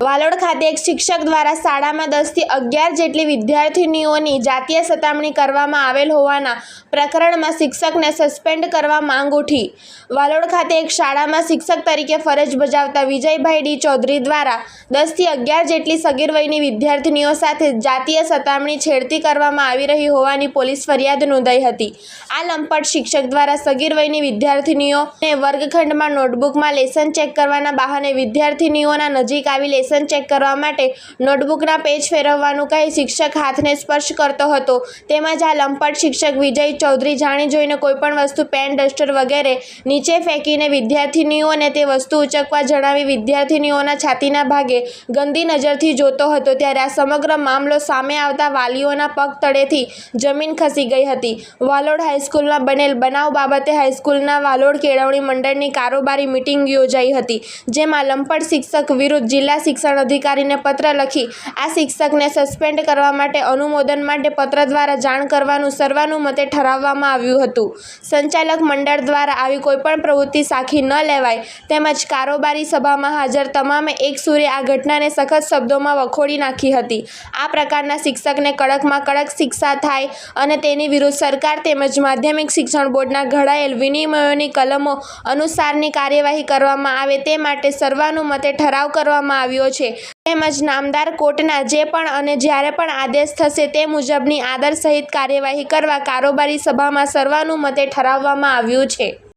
વાલોડ ખાતે એક શિક્ષક દ્વારા શાળામાં દસથી અગિયાર જેટલી વિદ્યાર્થિનીઓની જાતીય સતામણી કરવામાં આવેલ હોવાના પ્રકરણમાં શિક્ષકને સસ્પેન્ડ કરવા માંગ ઉઠી. વાલોડ ખાતે એક શાળામાં શિક્ષક તરીકે ફરજ બજાવતા વિજયભાઈ ડી ચૌધરી દ્વારા દસથી અગિયાર જેટલી સગીર વયની વિદ્યાર્થિનીઓ સાથે જાતીય સતામણી છેડતી કરવામાં આવી રહી હોવાની પોલીસ ફરિયાદ નોંધાઈ હતી. આ લંપટ શિક્ષક દ્વારા સગીર વયની વિદ્યાર્થિનીઓને વર્ગખંડમાં નોટબુકમાં લેસન ચેક કરવાના બહાને વિદ્યાર્થિનીઓના નજીક આવી લેસન ચેક કરવા માટે નોટબુકના પેજ ફેરવવાનું કહી શિક્ષક હાથને સ્પર્શ કરતો હતો. તેમજ આ લંપટ શિક્ષક વિજય ચૌધરી જાણી જોઈને કોઈપણ વસ્તુ પેન ડસ્ટર વગેરે નીચે ફેંકીને વિદ્યાર્થિનીઓને તે વસ્તુ ઉચકવા જણાવી વિદ્યાર્થિનીઓના છાતીના ભાગે ગંદી નજરથી જોતો હતો. ત્યારે આ સમગ્ર મામલો સામે આવતા વાલીઓના પગ તળેથી જમીન ખસી ગઈ હતી. વાલોડ હાઈસ્કૂલમાં બનેલ બનાવ બાબતે હાઈસ્કૂલના વાલોડ કેળવણી મંડળની કારોબારી મિટિંગ યોજાઈ હતી, જેમાં લંપટ શિક્ષક વિરુદ્ધ જિલ્લા શિક્ષણ અધિકારીને પત્ર લખી આ શિક્ષકને સસ્પેન્ડ કરવા માટે અનુમોદન માટે પત્ર દ્વારા જાણ કરવાનું સર્વાનુમતે ઠરાવવામાં આવ્યું હતું. સંચાલક મંડળ દ્વારા આવી કોઈપણ પ્રવૃત્તિ સાખી ન લેવાય તેમજ કારોબારી સભામાં હાજર તમામે એક સુરે આ ઘટનાને સખત શબ્દોમાં વખોડી નાખી હતી. આ પ્રકારના શિક્ષકને કડકમાં કડક શિક્ષા થાય અને તેની વિરુદ્ધ સરકાર તેમજ માધ્યમિક શિક્ષણ બોર્ડના ઘડાયેલ વિનિમયોની કલમો અનુસારની કાર્યવાહી કરવામાં આવે તે માટે સર્વાનુમતે ઠરાવ કરવામાં આવ્યો છે. તેમજ નામદાર કોર્ટના જે પણ અને જ્યારે પણ આદેશ થશે તે મુજબની આદર સહિત કાર્યવાહી કરવા કારોબારી સભામાં સર્વાનુમતે ઠરાવવામાં આવ્યું છે.